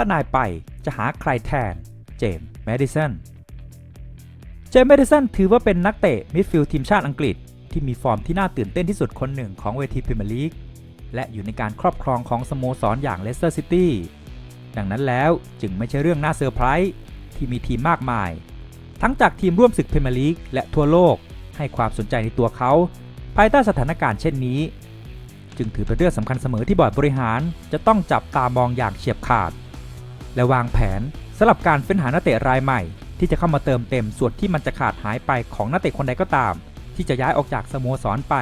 ถ้านายไปจะหาใครแทน เจมส์แมดิสัน เจมส์แมดิสันถือว่าเป็นนักเตะมิดฟิลด์ทีมชาติอังกฤษ ที่มีฟอร์มที่น่าตื่นเต้นที่สุดคนหนึ่งของเวทีพรีเมียร์ลีก และอยู่ในการครอบครองของสโมสรอย่างเลสเตอร์ซิตี้ ดังนั้นแล้วจึงไม่ใช่เรื่องน่าเซอร์ไพรส์ที่มีทีมมากมาย ทั้งจากทีมร่วมศึกพรีเมียร์ลีกและทั่วโลก ให้ความสนใจในตัวเขา ภายใต้สถานการณ์เช่นนี้ จึงถือเป็นเรื่องสำคัญเสมอที่บอร์ดบริหารจะต้องจับตามองอย่างเฉียบขาด และวางแผนสำหรับการเฟ้นหานักเตะรายใหม่ ที่จะเข้ามาเติมเต็มส่วนที่มันจะขาดหายไปของนักเตะคนใดก็ตาม ที่จะย้ายออกจากสโมสรไป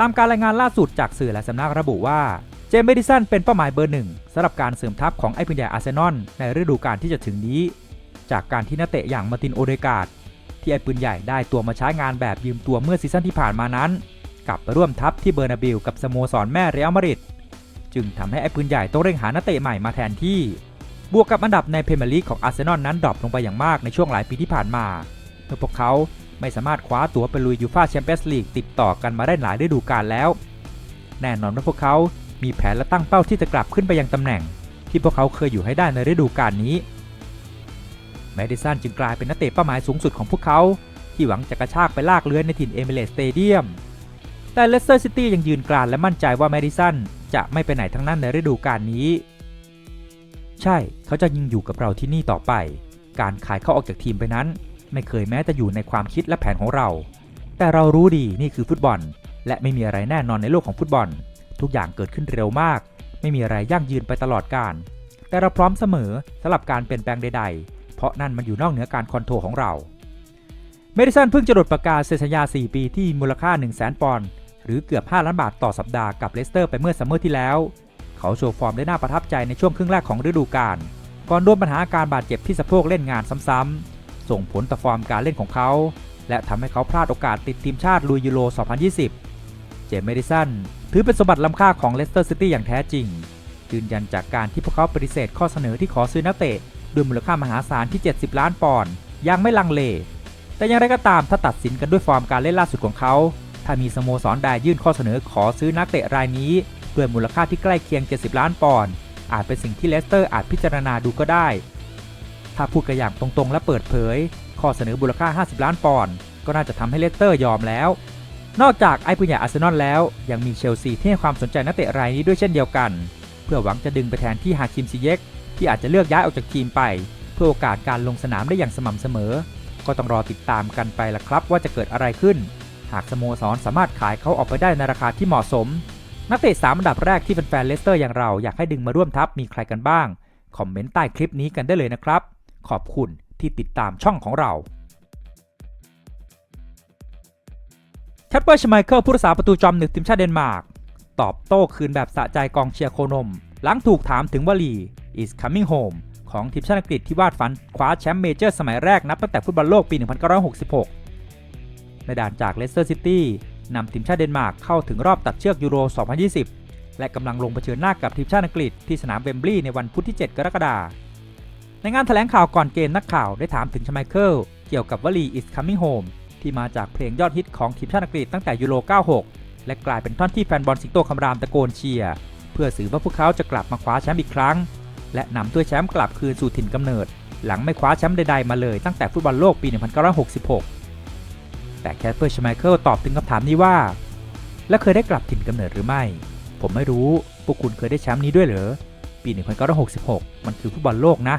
ตามการรายงานล่าสุดจากสื่อและสำนักระบุว่าเจมส์เมดิสันเป็นเป้าหมายเบอร์หนึ่งสำหรับการเสริมทัพของไอ้ปืนใหญ่อาร์เซนอลในฤดูกาลที่จะถึงนี้ จากการที่นักเตะอย่างมาตินโอเดกาดที่ไอ้ปืนใหญ่ได้ตัวมาใช้งานแบบยืมตัวเมื่อซีซั่นที่ผ่านมานั้น กลับไปร่วมทัพที่เบอร์นาบิลกับสโมสรแม่เรอัลมาดริดจึงทำให้ไอ้ปืนใหญ่ต้องเร่งหานักเตะใหม่มาแทนที่ บวกกับอันดับในเพรีเมียร์ลีกของอาร์เซนอลนั้นดรอปลงไปอย่างมากในช่วงหลายปีที่ผ่านมาเมื่อพวกเขาไม่สามารถคว้าตั๋วไปลุยยูฟ่าแชมเปี้ยนส์ลีกติดต่อกันมาได้หลายฤดูกาลแล้ว แน่นอนว่าพวกเขามีแผนและตั้งเป้าที่จะกลับขึ้นไปยังตำแหน่ง ที่พวกเขาเคยอยู่ให้ได้ในฤดูกาลนี้แมดิสันจึงกลายเป็นนักเตะเป้าหมายสูงสุดของพวกเขา ที่หวังจะกระชากไปลากเลื้อนในถิ่นเอมิเรตสเตเดียมแต่เลสเตอร์ซิตี้ยังยืนกรานและมั่นใจว่าแมดิสันจะไม่ไปไหนทั้งนั้นในฤดูกาลนี้ ใช่ เขาจะยิงอยู่กับเราที่นี่ต่อไป การขายเขาออกจากทีมไปนั้น ไม่เคยแม้จะอยู่ในความคิดและแผนของเรา แต่เรารู้ดีนี่คือฟุตบอล และไม่มีอะไรแน่นอนในโลกของฟุตบอล ทุกอย่างเกิดขึ้นเร็วมาก ไม่มีอะไรยั่งยืนไปตลอดกาลแต่เราพร้อมเสมอสำหรับการเปลี่ยนแปลงใด ๆ เพราะนั่นมันอยู่นอกเหนือการคอนโทรลของเรา เมดิสันเพิ่งจะหลดประกาศเซ็นสัญญา 4 ปีที่มูลค่า 1 0 0 0 0แปอนด์หรือเกือบ 5 ล้านบาทต่อสัปดาห์กับเลสเตอร์ไปเมื่อซัมเมอร์ที่แล้ว เขาโชว์ฟอร์มได้น่าประทับใจในช่วงครึ่งแรกของฤดูกาลก่อนโดนปัญหาอาการบาดเจ็บที่สะโพกเล่นงานซ้ำๆ ส่งผลต่อฟอร์มการเล่นของเขา และทำให้เขาพลาดโอกาสติดทีมชาติลุยยูโร 2020 เจมส์เมดิสันถือเป็นสมบัติล้ำค่าของเลสเตอร์ซิตี้อย่างแท้จริง ยืนยันจากการที่พวกเขาปฏิเสธข้อเสนอที่ขอซื้อนักเตะด้วยมูลค่ามหาศาลที่ 70 ล้านปอนด์ยังไม่ลังเล แต่อย่างไรก็ตามถ้าตัดสินกันด้วยฟอร์มการเล่นล่าสุดของเขา ถ้ามีสโมสรใดยื่นข้อเสนอขอซื้อนักเตะรายนี้ ด้วยมูลค่าที่ใกล้เคียง 70 ล้านปอนด์อาจเป็นสิ่งที่เลสเตอร์อาจพิจารณาดูก็ได้ ถ้าพูดกันอย่างตรงๆ และเปิดเผย ข้อเสนอมูลค่า 50 ล้านปอนด์ก็น่าจะทำให้เลสเตอร์ยอมแล้ว นอกจากไอ้ผู้ใหญ่อาร์เซนอลแล้ว ยังมีเชลซีที่ให้ความสนใจนักเตะรายนี้ด้วยเช่นเดียวกัน เพื่อหวังจะดึงไปแทนที่ฮาคิมซิเยกที่อาจจะเลือกย้ายออกจากทีมไป เพื่อโอกาสการลงสนามได้อย่างสม่ำเสมอ ก็ต้องรอติดตามกันไปละครับว่าจะเกิดอะไรขึ้น หากสโมสรสามารถขายเขาออกไปได้ในราคาที่เหมาะสม นักเตะสามอันดับแรกที่แฟนๆเลสเตอร์อย่างเราอยากให้ดึงมาร่วมทัพมีใครกันบ้าง คอมเมนต์ใต้คลิปนี้กันได้เลยนะครับ ขอบคุณที่ติดตามช่องของเราแคทเปอร์ชไมเคิลผู้รักษาประตูจอมหนึ่งทีมชาติเดนมาร์กตอบโต้คืนแบบสะใจกองเชียร์โคนม หลังถูกถามถึงวลี is coming home ของทีมชาติอังกฤษที่วาดฝันคว้าแชมป์เมเจอร์สมัยแรกนับตั้งแต่ฟุตบอลโลกปี 1966 ในด่านจากเลสเตอร์ซิตี้ นำทีมชาติเดนมาร์กเข้าถึงรอบตัดเชือกยูโร 2020 และกำลังลงเผชิญหน้ากับทีมชาติอังกฤษที่สนามเวมบลีย์ในวันพุธที่ 7 กรกฎาคม ในงานแถลงข่าวก่อนเกมนักข่าวได้ถามถึงชไมเคิลเกี่ยวกับวลี is coming home ที่มาจากเพลงยอดฮิตของทีมชาติอังกฤษตั้งแต่ยูโร 96 และกลายเป็นท่อนที่แฟนบอลสิงโตคำรามตะโกนเชียร์เพื่อสื่อว่าพวกเขาจะกลับมาคว้าแชมป์อีกครั้ง และนำถ้วยแชมป์กลับคืนสู่ถิ่นกำเนิด หลังไม่คว้าแชมป์ใดๆมาเลยตั้งแต่ฟุตบอลโลกปี 1966 แต่แคทเปอร์ชไมเคิลตอบถึงคำถามนี้ว่า และเคยได้กลับถิ่นกำเนิดหรือไม่ ผมไม่รู้พวกคุณเคยได้แชมป์นี้ด้วยเหรอ ปี 1966 มันคือฟุตบอลโลกนะ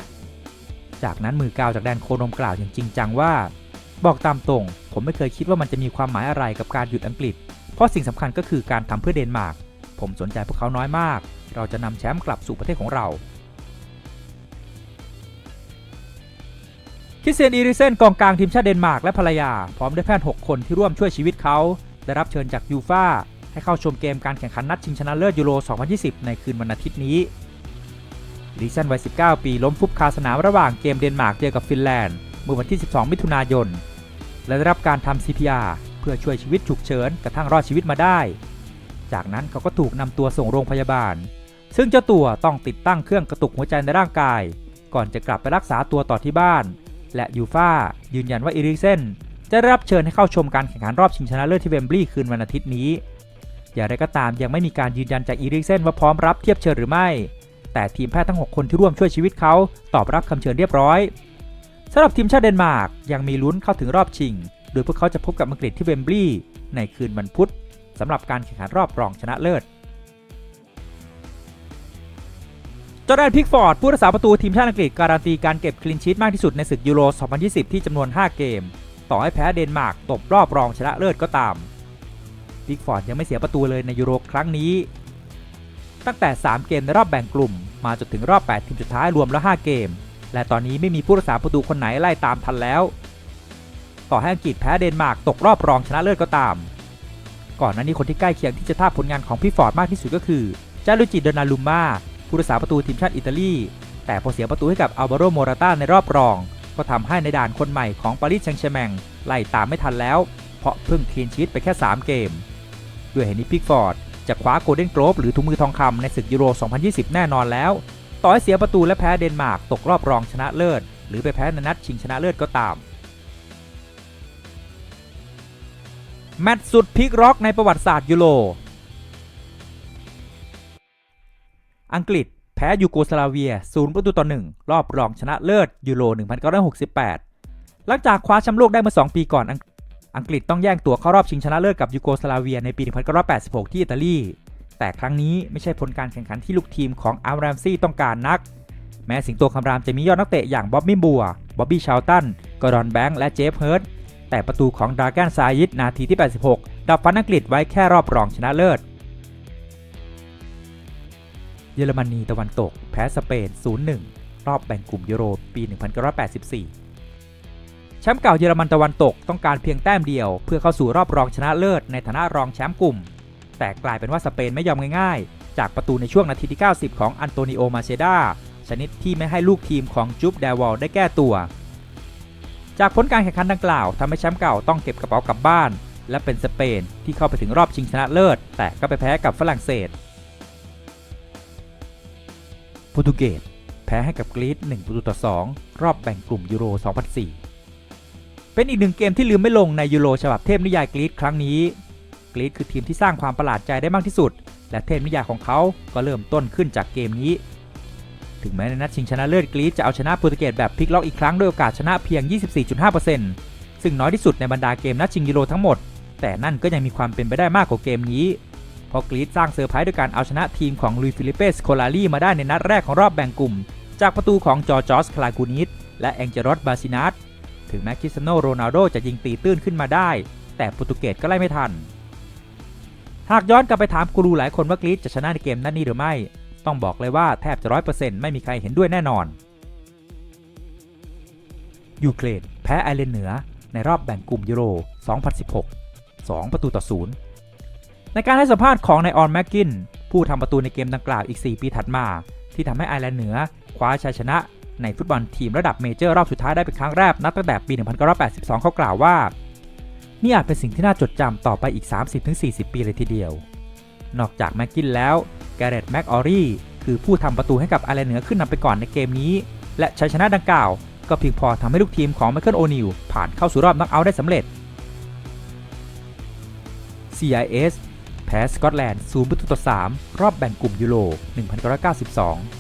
จากนั้นมือกาวจากแดนโคนมกล่าวอย่างจริงจังว่า บอกตามตรง ผมไม่เคยคิดว่ามันจะมีความหมายอะไรกับการหยุดอังกฤษ เพราะสิ่งสำคัญก็คือการทำเพื่อเดนมาร์กผมสนใจพวกเขาน้อยมาก เราจะนำแชมป์กลับสู่ประเทศของเรา คริสเตียนอีริเซนกองกลางทีมชาติเดนมาร์กและภรรยา พร้อมด้วยแพทย์ 6 คนที่ร่วมช่วยชีวิตเขา ได้รับเชิญจากยูฟาให้เข้าชมเกมการแข่งขันนัดชิงชนะเลิศยูโร 2020 ในคืนวันอาทิตย์นี้อีริเซนวัย 19 ปีล้มฟุบคาสนามระหว่างเกมเดนมาร์กเจอกับฟินแลนด์เมื่อวันที่ 12 มิถุนายน และได้รับการทำ CPR เพื่อช่วยชีวิตฉุกเฉินกระทั่งรอดชีวิตมาได้ จากนั้นเขาก็ถูกนำตัวส่งโรงพยาบาล ซึ่งเจ้าตัวต้องติดตั้งเครื่องกระตุกหัวใจในร่างกาย ก่อนจะกลับไปรักษาตัวต่อที่บ้าน และยูฟายืนยันว่าอีริกเซนจะได้รับเชิญให้เข้าชมการแข่งขันรอบชิงชนะเลิศที่เวมบลีย์คืนวันอาทิตย์นี้ อย่างไรก็ตามยังไม่มีการยืนยันจากอีริกเซนว่าพร้อมรับเทียบเชิญหรือไม่ แต่ทีมแพทย์ทั้ง 6 คนที่ร่วมช่วยชีวิตเขาตอบรับคำเชิญเรียบร้อยสำหรับทีมชาติเดนมาร์กยังมีลุ้นเข้าถึงรอบชิง โดยพวกเขาจะพบกับอังกฤษที่เวมบลีย์ในคืนวันพุธสำหรับการแข่งขันรอบรองชนะเลิศ จอร์แดนพิกฟอร์ด ผู้รักษาประตูทีมชาติอังกฤษการันตีการเก็บคลีนชีตมากที่สุดในศึกยูโร 2020 ที่จำนวน 5 เกม ต่อให้แพ้เดนมาร์กตกรอบรองชนะเลิศก็ตาม พิกฟอร์ดยังไม่เสียประตูเลยในยูโรครั้งนี้ ตั้งแต่ 3 เกมในรอบแบ่งกลุ่ม มาจนถึงรอบ 8 ทีมสุดท้ายรวมแล้ว 5 เกม และตอนนี้ไม่มีผู้รักษาประตูคนไหนไล่ตามทันแล้ว ต่อให้อังกฤษแพ้เดนมาร์กตกรอบรองชนะเลิศก็ตาม ก่อนหน้านี้คนที่ใกล้เคียงที่จะทาผลงานของพี่ฟอร์ดมากที่สุดก็คือจารุจิโดนาลุมมา ผู้รักษาประตูทีมชาติอิตาลี แต่พอเสียประตูให้กับอัลวาโรโมราตาในรอบรอง ก็ทำให้ในด่านคนใหม่ของปารีสแซงต์แชร์แมงไล่ตามไม่ทันแล้ว เพราะเพิ่งคลีนชีตไปแค่ 3 เกม ด้วยเหตุนี้พิกฟอร์ดจะคว้าโกลเด้นโกลบหรือถุงมือทองคำในศึกยูโร 2020 แน่นอนแล้ว ต่อให้เสียประตูและแพ้เดนมาร์กตกรอบรองชนะเลิศ หรือไปแพ้ในนัดชิงชนะเลิศก็ตามแมตช์สุดพลิกร็อกในประวัติศาสตร์ยูโร อังกฤษแพ้ยูโกสลาเวีย 0 ประตูต่อ 1 รอบรองชนะเลิศยูโร 1968 หลังจากคว้าแชมป์โลกได้เมื่อ 2 ปีก่อน อังกฤษต้องแย่งตั๋วเข้ารอบชิงชนะเลิศกับยูโกสลาเวียในปี 1986 ที่อิตาลี แต่ครั้งนี้ไม่ใช่ผลการแข่งขันที่ลูกทีมของอัลแรมซี่ต้องการนัก แม้สิงโตคำรามจะมียอดนักเตะอย่างบ๊อบบี้บัว บ๊อบบี้ชาวตัน กอรอนแบงค์ และเจฟเฮิร์ตแต่ประตูของดราแกนซายิดนาทีที่ 86 ดับฟันอังกฤษไว้แค่รอบรองชนะเลิศ เยอรมนีตะวันตก แพ้สเปน 0-1 รอบแบ่งกลุ่มยูโรปี 1984 แชมป์เก่าเยอรมันตะวันตกต้องการเพียงแต้มเดียว เพื่อเข้าสู่รอบรองชนะเลิศในฐานะรองแชมป์กลุ่ม แต่กลายเป็นว่าสเปนไม่ยอมง่ายๆ จากประตูในช่วงนาทีที่ 90 ของอันโตนิโอ มาเชดาชนิดที่ไม่ให้ลูกทีมของจุ๊บแดวอลได้แก้ตัว จากผลการแข่งขันดังกล่าวทำให้แชมป์เก่าต้องเก็บกระเป๋ากลับบ้าน และเป็นสเปนที่เข้าไปถึงรอบชิงชนะเลิศ แต่ก็ไปแพ้กับฝรั่งเศส โปรตุเกสแพ้ให้กับกรีซ1ประตูต่อ 2 รอบแบ่งกลุ่มยูโร 2004 เป็นอีกหนึ่งเกมที่ลืมไม่ลงในยูโรฉบับเทพนิยายกรีซครั้งนี้ กรีซคือทีมที่สร้างความประหลาดใจได้มากที่สุด และเทพนิยายของเขาก็เริ่มต้นขึ้นจากเกมนี้ ถึงแม้ในนัดชิงชนะเลิศกรีซจะเอาชนะโปรตุเกสแบบพลิกล็อกอีกครั้งด้วยโอกาสชนะเพียง 24.5%ซึ่งน้อยที่สุดในบรรดาเกมนัดชิงยูโรทั้งหมดแต่นั่นก็ยังมีความเป็นไปได้มากกว่าเกมนี้ เพราะกรีซสร้างเซอร์ไพรส์ด้วยการเอาชนะทีมของลุยฟิลิเปสโคลารีมาได้ในนัดแรกของรอบแบ่งกลุ่ม จากประตูของจอร์จอสคลากูนิสและแองเจรอสบาซินัสถึงแม้คริสโนโรนัลโดจะยิงตีตื้นขึ้นมาได้ แต่โปรตุเกสก็ไล่ไม่ทัน หากย้อนกลับไปถามกูรูหลายคนว่ากรีซจะชนะในเกมนัดนี้หรือไม่ ต้องบอกเลยว่าแทบจะร้อยเปอร์เซ็นต์ไม่มีใครเห็นด้วยแน่นอน ยูเครนแพ้ไอร์แลนด์เหนือในรอบแบ่งกลุ่มยูโร 2016 2 ประตูต่อ 0 ในการให้สัมภาษณ์ของนายออนแม็กกิน ผู้ทำประตูในเกมดังกล่าวอีก 4 ปีถัดมา ที่ทำให้ไอร์แลนด์เหนือ คว้าชัยชนะ ในฟุตบอลทีมระดับเมเจอร์รอบสุดท้ายได้เป็นครั้งแรกนับตั้งแต่ปี 1982 เขากล่าวว่า นี่อาจเป็นสิ่งที่น่าจดจำต่อไปอีก 30-40 ปีเลยทีเดียว นอกจากแม็กกินแล้วแกเรตแม็กออรี่คือผู้ทำประตูให้กับไอร์แลนด์เหนือขึ้นนำไปก่อนในเกมนี้ และชัยชนะดังกล่าว ก็เพียงพอทำให้ลูกทีมของไมเคิลโอนิลผ่านเข้าสู่รอบน็อกเอาท์ได้สำเร็จ CIS แพ้สกอตแลนด์0ประตูต่อ 3 รอบแบ่งกลุ่มยูโร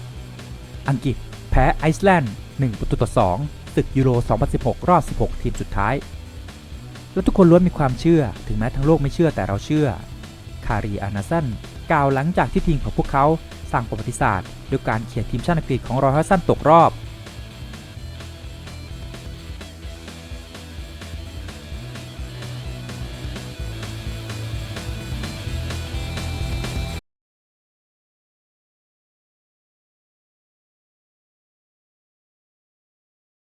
1992 อังกฤษ แพ้ไอซ์แลนด์ 1 ประตูต่อ 2 ศึกยูโร 2016 รอบ 16 ทีมสุดท้าย และทุกคนล้วนมีความเชื่อ ถึงแม้ทั้งโลกไม่เชื่อแต่เราเชื่อ คารีอานาซันกล่าวหลังจากที่ทีมของพวกเขาสร้างประวัติศาสตร์ด้วยการเขียนทีมชาติอังกฤษของรอยฮัสซันตกรอบ